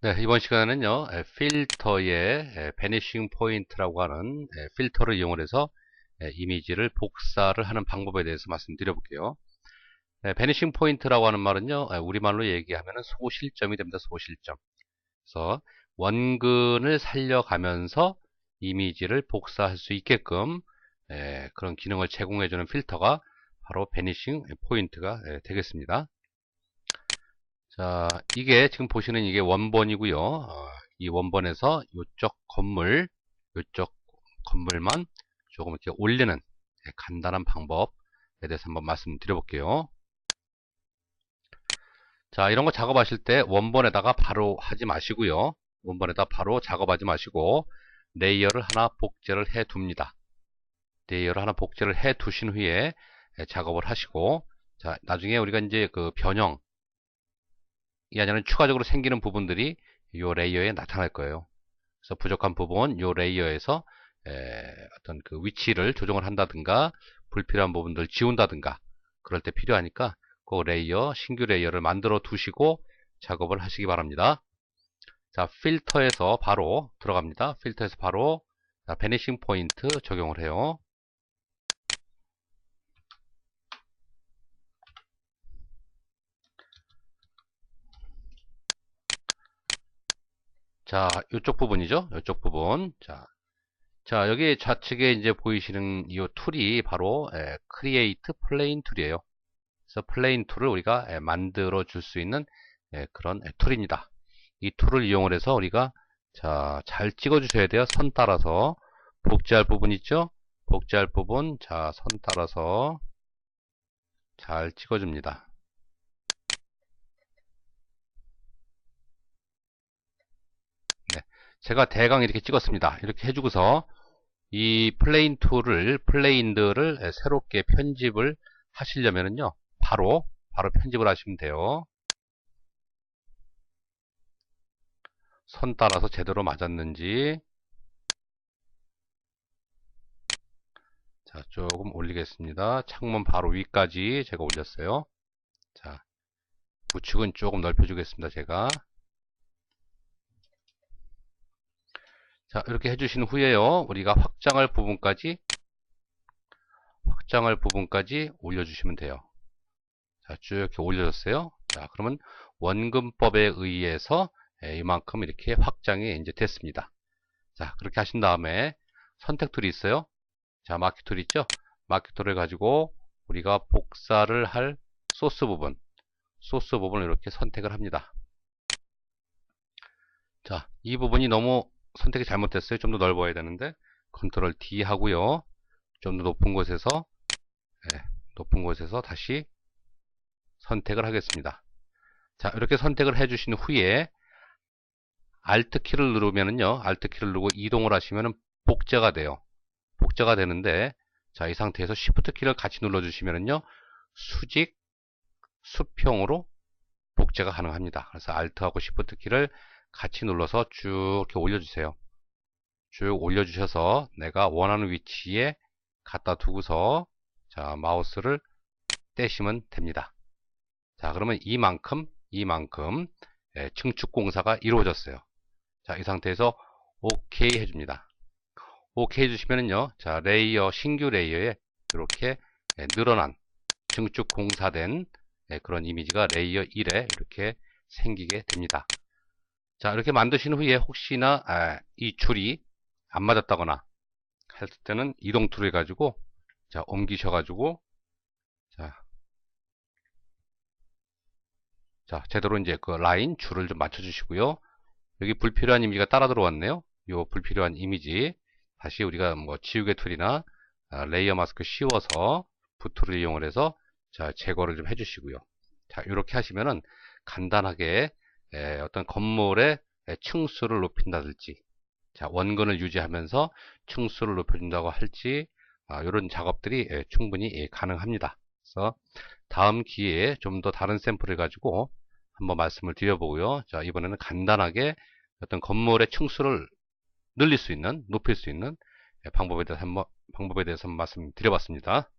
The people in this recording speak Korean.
네, 이번 시간에는요, 에, 필터의 에, 베니싱 포인트라고 하는 에, 필터를 이용해서 에, 이미지를 복사를 하는 방법에 대해서 말씀드려 볼게요. 베니싱 포인트라고 하는 말은요, 에, 우리말로 얘기하면 소실점이 됩니다. 소실점. 그래서 원근을 살려가면서 이미지를 복사할 수 있게끔 에, 그런 기능을 제공해주는 필터가 바로 베니싱 포인트가 에, 되겠습니다. 자, 이게 지금 보시는 이게 원본이고요. 어, 이 원본에서 이쪽 건물, 이쪽 건물만 조금 이렇게 올리는 네, 간단한 방법에 대해서 한번 말씀드려 볼게요. 자, 이런 거 작업하실 때 원본에다가 바로 하지 마시고요. 원본에다 바로 작업하지 마시고 레이어를 하나 복제를 해 둡니다. 레이어를 하나 복제를 해 두신 후에 네, 작업을 하시고 자, 나중에 우리가 이제 그 변형 이 안에는 추가적으로 생기는 부분들이 이 레이어에 나타날 거예요. 그래서 부족한 부분 이 레이어에서 에, 어떤 그 위치를 조정을 한다든가 불필요한 부분들 지운다든가 그럴 때 필요하니까 그 레이어 신규 레이어를 만들어 두시고 작업을 하시기 바랍니다. 자 필터에서 바로 들어갑니다. 필터에서 바로 베니싱 포인트 적용을 해요. 자, 이쪽 부분이죠. 이쪽 부분. 자, 자 여기 좌측에 이제 보이시는 이 툴이 바로 에, 크리에이트 플레인 툴이에요. 그래서 플레인 툴을 우리가 에, 만들어 줄 수 있는 에, 그런 툴입니다. 이 툴을 이용을 해서 우리가 자, 잘 찍어 주셔야 돼요. 선 따라서 복제할 부분 있죠? 복제할 부분 자, 선 따라서 잘 찍어 줍니다. 제가 대강 이렇게 찍었습니다. 이렇게 해주고서 이 플레인 툴을 플레인들을 새롭게 편집을 하시려면요 바로 바로 편집을 하시면 돼요. 선 따라서 제대로 맞았는지 자 조금 올리겠습니다. 창문 바로 위까지 제가 올렸어요. 자 우측은 조금 넓혀주겠습니다. 제가 자 이렇게 해주신 후에요. 우리가 확장할 부분까지 확장할 부분까지 올려주시면 돼요. 자쭉 이렇게 올려졌어요. 자 그러면 원근법에 의해서 예, 이만큼 이렇게 확장이 이제 됐습니다. 자 그렇게 하신 다음에 선택 툴이 있어요. 자 마키 툴 있죠? 마키 툴을 가지고 우리가 복사를 할 소스 부분 소스 부분을 이렇게 선택을 합니다. 자 이 부분이 너무 선택이 잘못됐어요. 좀 더 넓어야 되는데 컨트롤 D 하고요. 좀 더 높은 곳에서 네, 높은 곳에서 다시 선택을 하겠습니다. 자 이렇게 선택을 해주신 후에 Alt 키를 누르면은요. Alt 키를 누르고 이동을 하시면은 복제가 돼요. 복제가 되는데 자 이 상태에서 Shift 키를 같이 눌러주시면은요. 수직 수평으로 복제가 가능합니다. 그래서 Alt하고 Shift 키를 같이 눌러서 쭉 이렇게 올려주세요. 쭉 올려주셔서 내가 원하는 위치에 갖다 두고서 자 마우스를 떼시면 됩니다. 자 그러면 이만큼 이만큼 예, 증축 공사가 이루어졌어요. 자 이 상태에서 OK 해줍니다. OK 해주시면은요 자 레이어 신규 레이어에 이렇게 예, 늘어난 증축 공사된 예, 그런 이미지가 레이어 1에 이렇게 생기게 됩니다. 자 이렇게 만드신 후에 혹시나 아, 이 줄이 안 맞았다거나 할 때는 이동 툴을 가지고 자 옮기셔 가지고 자, 자 제대로 이제 그 라인 줄을 좀 맞춰 주시고요. 여기 불필요한 이미지가 따라 들어왔네요. 요 불필요한 이미지. 다시 우리가 뭐 지우개 툴이나 아, 레이어 마스크 씌워서 부툴을 이용을 해서 자 제거를 좀 해주시고요. 자 이렇게 하시면은 간단하게 에, 어떤 건물의 층수를 높인다든지 자, 원근을 유지하면서 층수를 높여준다고 할지 아, 이런 작업들이 예, 충분히 예, 가능합니다. 그래서 다음 기회에 좀 더 다른 샘플을 가지고 한번 말씀을 드려보고요. 자, 이번에는 간단하게 어떤 건물의 층수를 늘릴 수 있는, 높일 수 있는 예, 방법에 대해서 한번, 방법에 대해서 한번 말씀드려봤습니다.